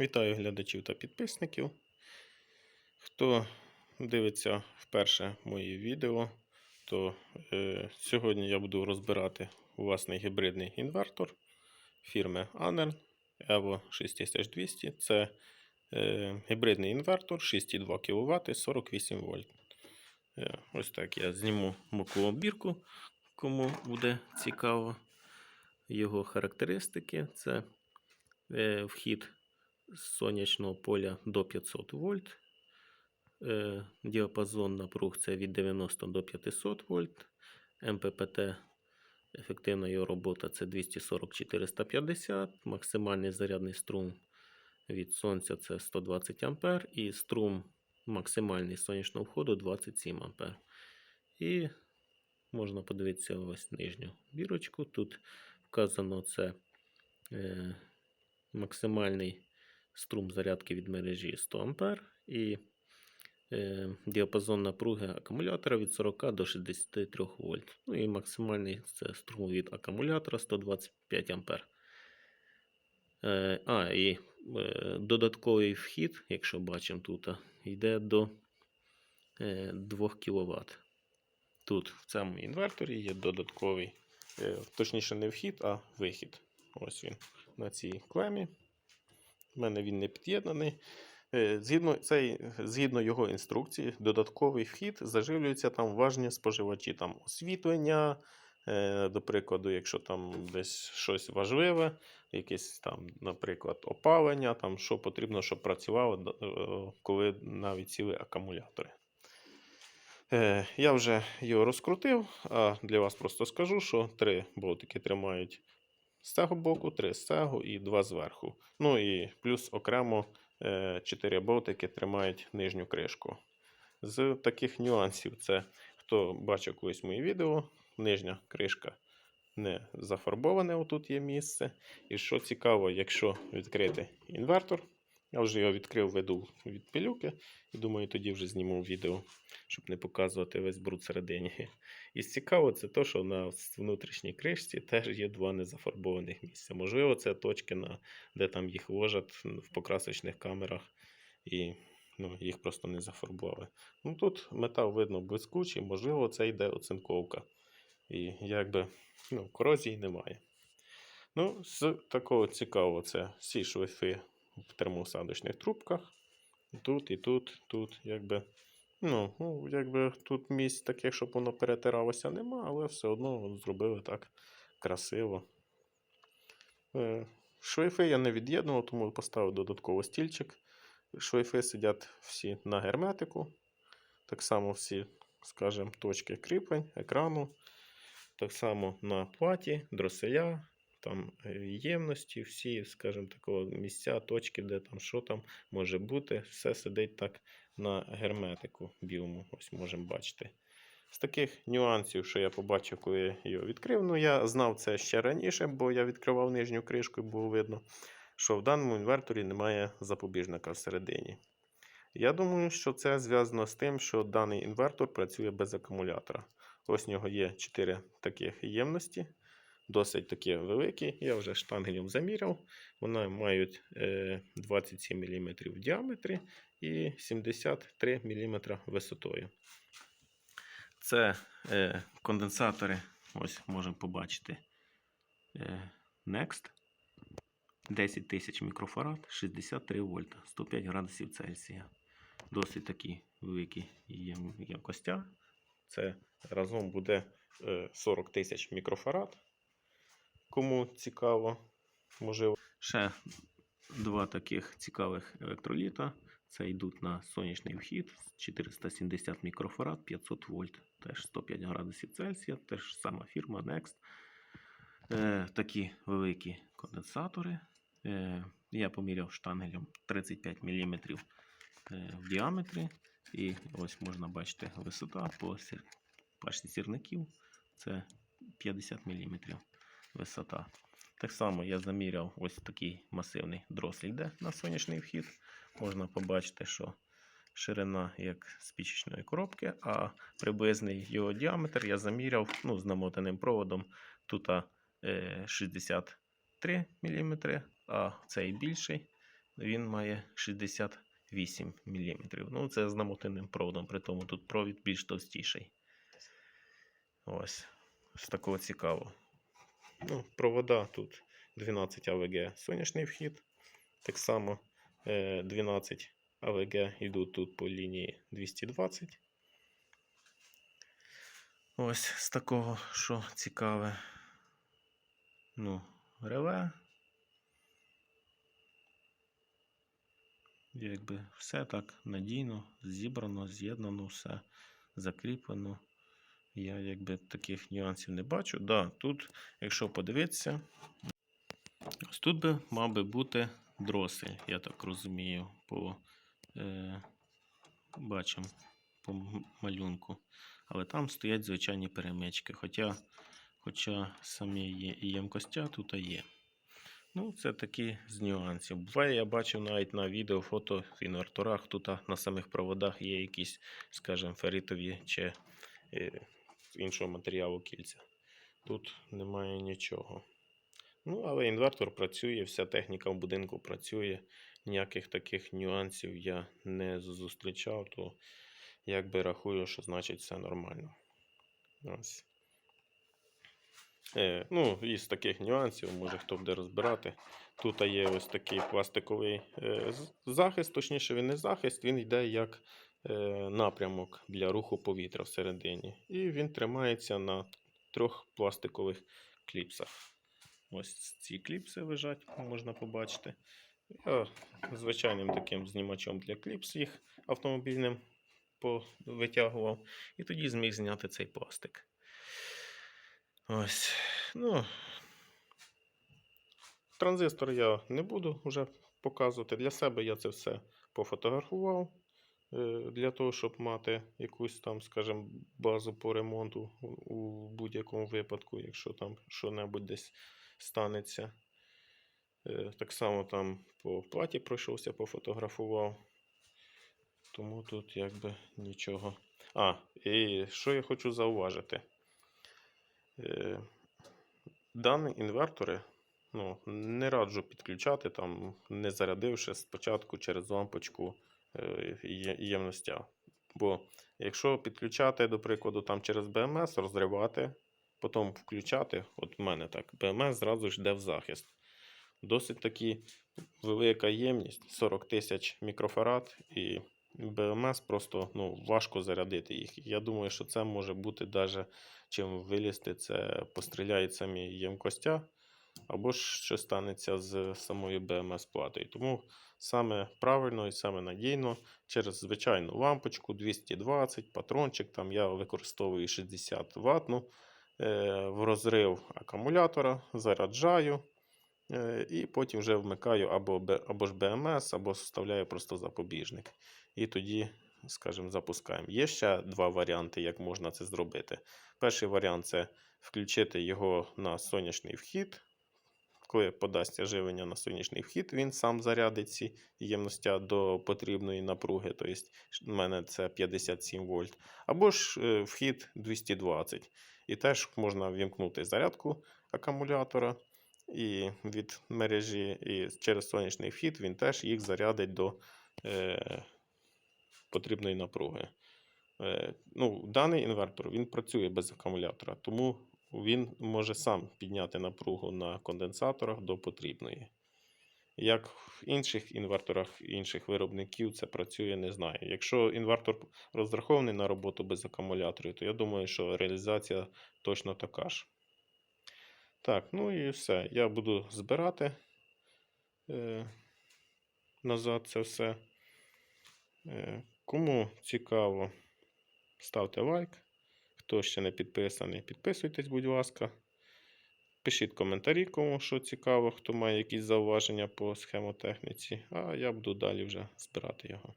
Вітаю глядачів та підписників. Хто дивиться вперше мої відео, то е, сьогодні я буду розбирати власний гібридний інвертор фірми Anern Evo 6200. Це е, гібридний інвертор 6,2 кВт 48 вольт. Е, ось так я зніму бокову бірку, кому буде цікаво. Його характеристики це е, вхід з сонячного поля до 500 вольт. Е, Діапазон напруг це від 90 до 500 вольт. МППТ ефективна його робота це 240-450. Максимальний зарядний струм від сонця це 120 А. І струм максимальний сонячного входу 27 А. І можна подивитися ось нижню бірочку. Тут вказано це е, максимальний струм зарядки від мережі 100 А і е, діапазон напруги акумулятора від 40 до 63 вольт. Ну і максимальний це струм від акумулятора 125 А. Е, а, і е, додатковий вхід, якщо бачимо тут, йде до е, 2 кВт. Тут в цьому інверторі є додатковий, е, точніше, не вхід, а вихід. Ось він на цій клемі. У мене він не під'єднаний. Е, Згідно, цей, згідно його інструкції, додатковий вхід заживлюється там важні споживачі, там освітлення, е, до прикладу, якщо там десь щось важливе, якесь там, наприклад, опалення, там, що потрібно, щоб працювало, е, коли навіть ціли акумулятори. Я вже його розкрутив, а для вас просто скажу, що три болтики тримають з цього боку, три з цього і два зверху. Ну і плюс окремо е, чотири болтики тримають нижню кришку. З таких нюансів, це хто бачив колись моє відео, нижня кришка не зафарбоване, отут є місце. І що цікаво, якщо відкрити інвертор, я вже його відкрив, веду від пилюки, і думаю, тоді вже зніму відео, щоб не показувати весь бруд всередині. І цікаво, це те, що на внутрішній кришці теж є два незафарбованих місця. Можливо, це точки, на, де там їх ложать в покрасочних камерах, і ну, їх просто не зафарбували. Ну, тут метал видно блискучий, можливо, це йде оцинковка. І якби ну, корозії немає. Ну, з такого цікавого, це всі шлейфи в термосадочних трубках. Тут і тут, тут, якби. Ну, ну, якби тут місць таких, щоб воно перетиралося, нема, але все одно зробили так красиво. Е, Шлейфи я не від'єднував, тому поставив додатково стільчик. Шлейфи сидять всі на герметику. Так само всі, скажімо, точки кріплень, екрану. Так само на платі, дроселя, там е, ємності, всі, скажімо, такого місця, точки, де там що там може бути. Все сидить так на герметику білому. Ось можемо бачити. З таких нюансів, що я побачив, коли я його відкрив. Ну, я знав це ще раніше, бо я відкривав нижню кришку і було видно, що в даному інверторі немає запобіжника всередині. Я думаю, що це зв'язано з тим, що даний інвертор працює без акумулятора. Ось у нього є 4 таких ємності, досить такі великі. Я вже штангелем заміряв. Вони мають е, 27 мм в діаметрі і 73 мм висотою. Це е, конденсатори, ось можемо побачити. Е, Next. 10 тисяч мікрофарад, 63 вольта, 105 градусів Цельсія. Досить такі великі ємкостя. Це разом буде е, 40 тисяч мікрофарад. Кому цікаво, можливо. Ще два таких цікавих електроліта. Це йдуть на сонячний вхід 470 мікрофарад, 500 вольт, теж 105 градусів Цельсія, теж сама фірма Next. Е, такі великі конденсатори. Е, я поміряв штангелем 35 мм е, в діаметрі. І ось можна бачити висота по пачці сірників. Це 50 мм висота. Так само я заміряв ось такий масивний дросель йде на сонячний вхід. Можна побачити, що ширина як спічечної коробки, а приблизний його діаметр я заміряв ну, з намотаним проводом. Тут е, 63 мм, а цей більший він має 68 мм. Ну, це з намотаним проводом, при тому тут провід більш товстіший. Ось. З такого цікаво. Ну, провода тут 12 АВГ сонячний вхід. Так само е, 12 АВГ йдуть тут по лінії 220. Ось з такого, що цікаве. Ну, реле. Якби все так надійно, зібрано, з'єднано, все закріплено. Я якби таких нюансів не бачу. Да, тут, якщо подивитися, ось тут би мав би бути дросель, я так розумію, по е, бачимо по малюнку. Але там стоять звичайні перемички. Хоча, хоча самі є і ємкостя тут є. Ну, це такі з нюансів. Буває, я бачив навіть на відео фото в інверторах, тут на самих проводах є якісь, скажімо, ферритові чи е, іншого матеріалу кільця. Тут немає нічого. Ну, але інвертор працює, вся техніка в будинку працює. Ніяких таких нюансів я не зустрічав, то якби рахую, що значить все нормально. Ось. Е, ну, із таких нюансів, може хто буде розбирати. Тут є ось такий пластиковий е, захист, точніше, він не захист, він йде як напрямок для руху повітря всередині. І він тримається на трьох пластикових кліпсах. Ось ці кліпси лежать, можна побачити. Я звичайним таким знімачом для кліпс їх автомобільним витягував. І тоді зміг зняти цей пластик. Ось. Ну, транзистор я не буду вже показувати. Для себе я це все пофотографував. Е, Для того, щоб мати якусь там, скажімо, базу по ремонту у- будь-якому випадку, якщо там що-небудь десь станеться. Е, Так само там по платі пройшовся, пофотографував. Тому тут якби нічого. А, і що я хочу зауважити. Е, Дані інвертори ну, не раджу підключати, там, не зарядивши спочатку через лампочку ємностя. Бо якщо підключати, до прикладу, там через BMS, розривати, потім включати, от в мене так, BMS зразу ж йде в захист. Досить таки велика ємність 40 тисяч мікрофарад, і BMS просто ну, важко зарядити їх. Я думаю, що це може бути навіть чим вилізти, це постріляють самі ємкостя, або ж що станеться з самою BMS-платою. Тому саме правильно і саме надійно через звичайну лампочку 220, патрончик, там я використовую 60 ватну е, в розрив акумулятора, заряджаю. е, І потім вже вмикаю або, або ж BMS, або вставляю просто запобіжник. І тоді, скажімо, запускаємо. Є ще два варіанти, як можна це зробити. Перший варіант це включити його на сонячний вхід. Коли подасться живлення на сонячний вхід, він сам зарядить ці ємностя до потрібної напруги. Тобто, в мене це 57 вольт. Або ж е, вхід 220. І теж можна вімкнути зарядку акумулятора і від мережі, і через сонячний вхід він теж їх зарядить до е, потрібної напруги. Е, ну, даний інвертор він працює без акумулятора, тому він може сам підняти напругу на конденсаторах до потрібної. Як в інших інверторах інших виробників це працює, не знаю. Якщо інвертор розрахований на роботу без акумуляторів, то я думаю, що реалізація точно така ж. Так, ну і все. Я буду збирати е, назад це все. Е, кому цікаво, ставте лайк. Хто ще не підписаний, підписуйтесь, будь ласка. Пишіть коментарі, кому що цікаво, хто має якісь зауваження по схемотехніці, а я буду далі вже збирати його.